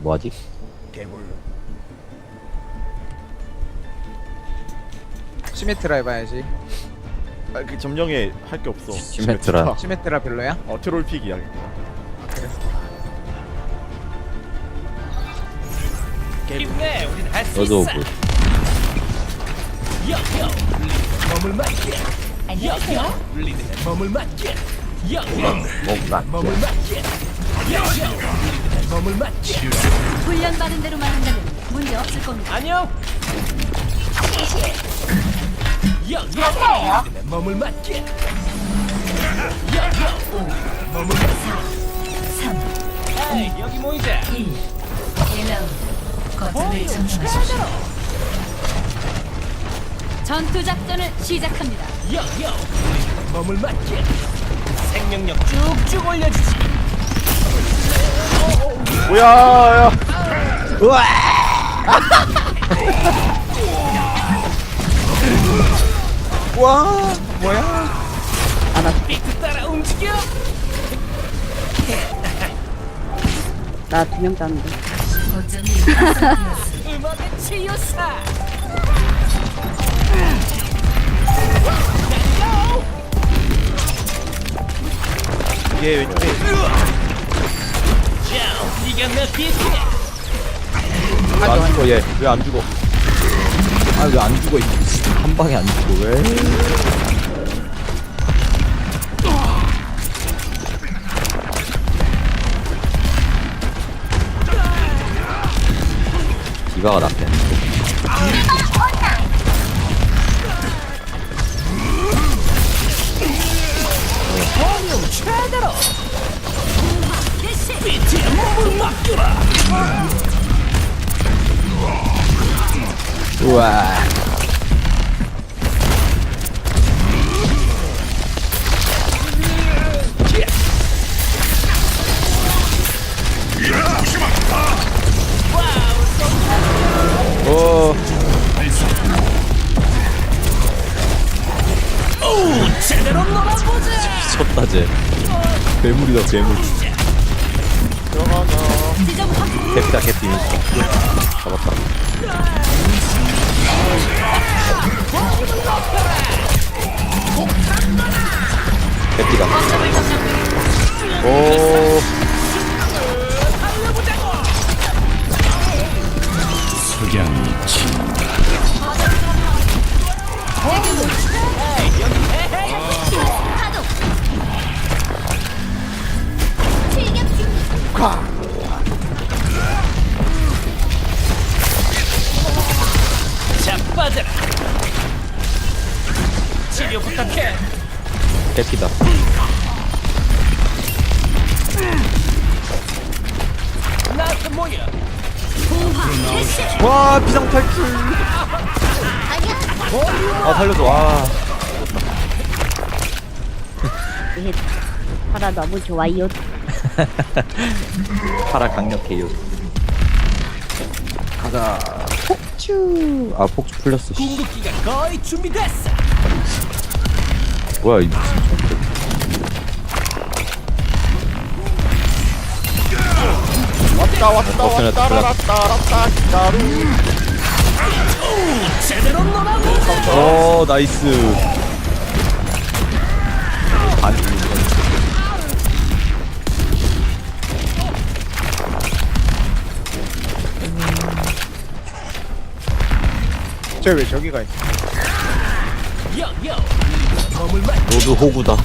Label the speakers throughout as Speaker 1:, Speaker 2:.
Speaker 1: 뭐하지?
Speaker 2: 시메트라 해봐야지
Speaker 3: 아, 그 점령에 할 게 없어.
Speaker 1: 시메트라.
Speaker 2: 시메트라 별로야?
Speaker 3: 어 트롤 픽이야.
Speaker 4: 힘내 우린 할수
Speaker 1: 너도
Speaker 4: 있어
Speaker 1: 오고.
Speaker 4: 몸을 안녕하세요 리듬에 몸을 맞게
Speaker 1: 뭔가.
Speaker 4: 몸을 맞게 몸을 맞게
Speaker 5: 훈련받은 대로만 한다면 문제 없을 겁니다.
Speaker 4: 안녕 여여 리듬에 몸을 맞게 여 여 몸을 맞게
Speaker 5: 3,
Speaker 4: 에이 여기 모이자
Speaker 5: 1. 1라운드. 거점을 점령하십시오. 전투 작전을 시작합니다.
Speaker 4: 여 여 몸을 맞게 생명력 쭉쭉 올려주지
Speaker 3: 뭐야 야.
Speaker 2: 우와. 와 뭐야.
Speaker 4: 하나. 빅트 따라 움직여.
Speaker 6: 나 두명 땄는데.
Speaker 4: 음악의 치유사.
Speaker 3: 얘 왼쪽에
Speaker 1: 안 죽어 얘. 왜 안 죽어? 아 왜 안 죽어? 이 한 방에 안 죽어 왜? 디바가 낫네. 우와. 오,
Speaker 4: 제대로 놀아보자
Speaker 1: 미쳤다 쟤. 괴물이다 괴물.
Speaker 5: 확보.
Speaker 1: 캐피다 캐피. 잡았다. 새끼다. 오. 석양이 친다.
Speaker 4: 자 빠져라. 치료 부탁해.
Speaker 1: 새끼다. 와 비상 탈출. 아 살려줘. 와.
Speaker 6: 이게 파라 너무 좋아요.
Speaker 1: 파라 강력해요. 가자. 폭주. 아 폭주 풀렸어. 씨.
Speaker 4: 궁극기가 거의 준비됐어
Speaker 1: 뭐야 이 미친 저.
Speaker 3: 왔다 왔다
Speaker 1: 왔다
Speaker 3: 왔다 왔다 기다루
Speaker 1: 오 나이스. 안
Speaker 2: 쟤왜 저기 가 있어?
Speaker 1: 노드 호구다.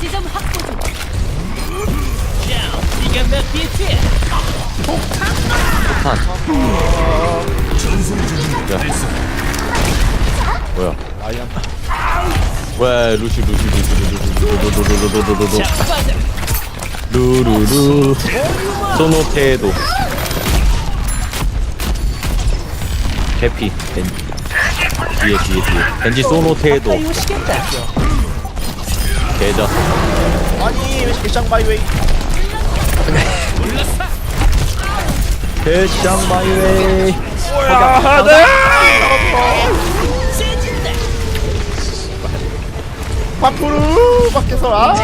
Speaker 5: 지점 확보
Speaker 1: 폭탄. 야. 뭐야? 왜 루시 루시 루시 루시 루루루루루루루루
Speaker 4: 자빠져라
Speaker 1: 루루루 소노테도 해피 벤지 뒤에 뒤에 뒤에 벤지 소노테도 계좌
Speaker 3: 아니 왜 시장 마이웨이?
Speaker 1: 대장 마이웨이
Speaker 3: 뭐야? 네.
Speaker 4: 세진다
Speaker 3: 파푸르 밖에서 아.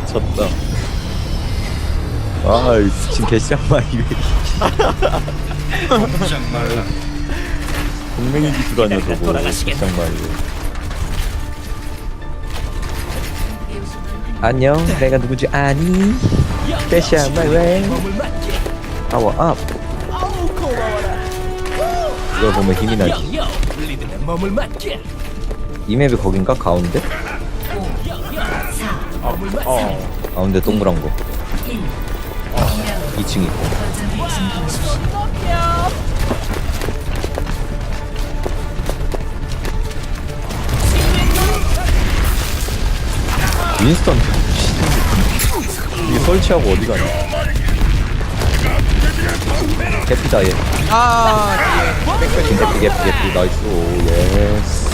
Speaker 1: 미쳤다. 아, 이 지금 개쌍마 이왜 동맹이 기술 아니야 저거 개쌍마 이왜 안녕. 내가 누구지? 아니. 왜
Speaker 4: 몸을 맞게
Speaker 1: 파워 업 이걸 보면 힘이 나지. 이 맵이 거긴가? 가운데?
Speaker 3: 어
Speaker 1: 가운데 동그란 거. 2층 있고 윈스턴 이게 설치하고 어디 가냐? 개피다 얘.
Speaker 2: 아
Speaker 1: 개피 개피 개피 개피. 나이스. 오 예스.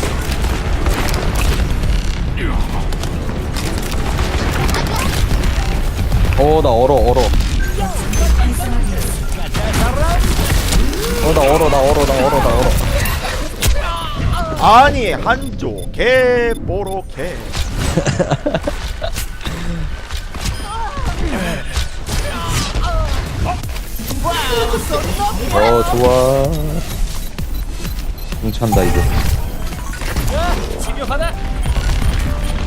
Speaker 1: 어나 얼어 얼어. 어나 얼어 나 얼어 나 얼어 나 얼어.
Speaker 3: 아니 한조. 개 보로 개
Speaker 1: 어 좋아. 뭉찬다 이거.
Speaker 4: 치료하나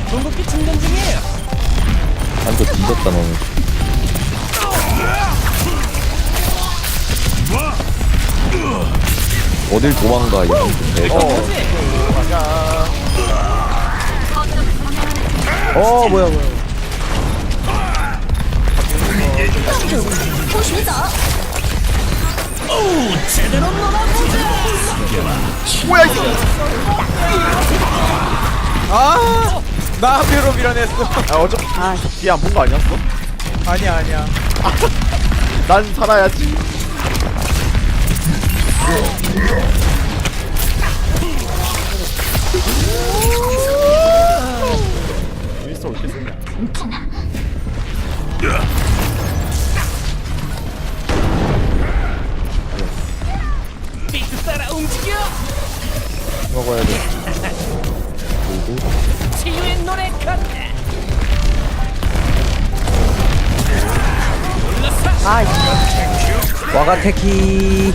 Speaker 4: 궁극기 충전 중이에요.
Speaker 1: 한쪽 뒤졌다 너는. 어딜 도망가 이 내가 어 뭐야 뭐야.
Speaker 4: 제대로 놀아보자
Speaker 2: 아나 뼈로 밀어냈어.
Speaker 3: 아 어차피
Speaker 6: 아,
Speaker 3: 뒤에 안본 거 아니었어?
Speaker 2: 아니야 아니야.
Speaker 3: 난 살아야지 쓰냐
Speaker 4: 비트 따라 움직여.
Speaker 1: 먹어야 돼.
Speaker 4: 치유의 노래 간다. 올라서
Speaker 1: 와가테키.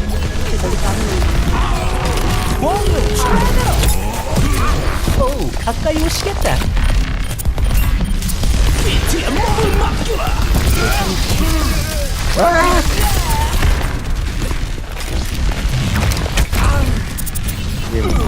Speaker 4: 오 가까이 오시겠다 비트의 몸을 맡겨라
Speaker 1: 이게 무슨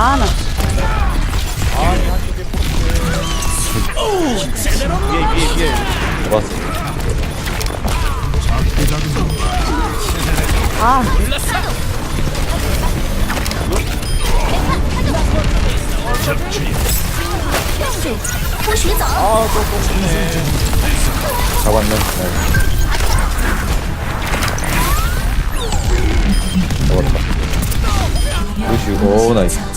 Speaker 6: 아, 나.
Speaker 1: 잡았어
Speaker 6: 아,
Speaker 1: 잡았네 네. 잡았다 오 나이스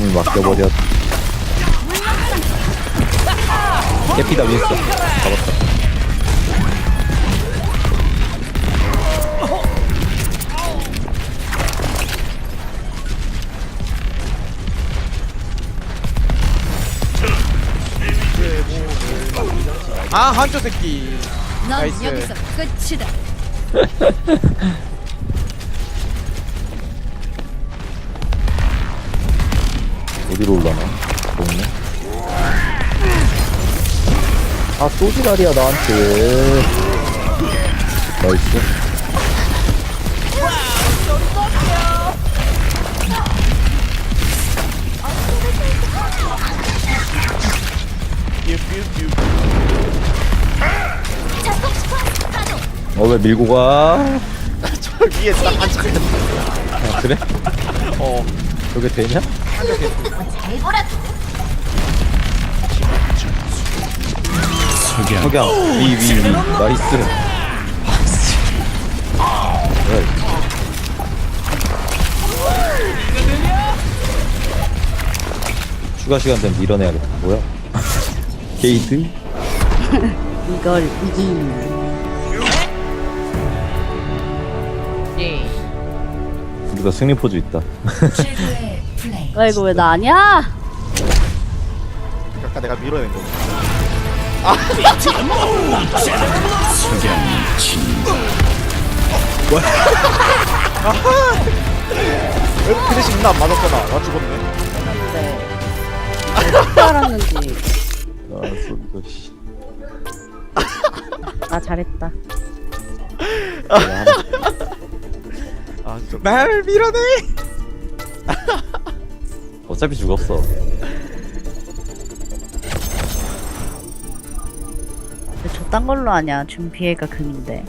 Speaker 4: 몸을
Speaker 1: 맡겨버렸 깨피다 윈스터 잡았다
Speaker 2: 아 한조 새끼
Speaker 5: 넌
Speaker 2: 나이스.
Speaker 5: 여기서 끝이다.
Speaker 1: 어디로 올라나? 없네 아, 또 지랄이야, 나한테. 왜. 나이스. 어, 왜 밀고 가?
Speaker 3: 저 위에 딱 앉아있는
Speaker 1: 아, 그래?
Speaker 3: 어
Speaker 1: 저게 되냐? 석양 위위 위 나이스 네. 추가 시간 되면 밀어내야겠다 뭐야 게이드?
Speaker 6: 이걸 이기.
Speaker 1: 누가 승리 포즈 있다
Speaker 5: 최고의.
Speaker 6: 아 이거 왜나 아니야?
Speaker 3: 아까 내가 밀어낸 거 왜그 대신 나안 맞았잖아 나 죽었네
Speaker 6: 네. 어떻게 알았는지.
Speaker 1: 아 소리가
Speaker 6: 씨아 잘했다.
Speaker 3: 아 진짜
Speaker 2: 날 밀어내
Speaker 1: 어차피 죽었어
Speaker 6: 왜 저딴 걸로 하냐? 준비해가 금인데.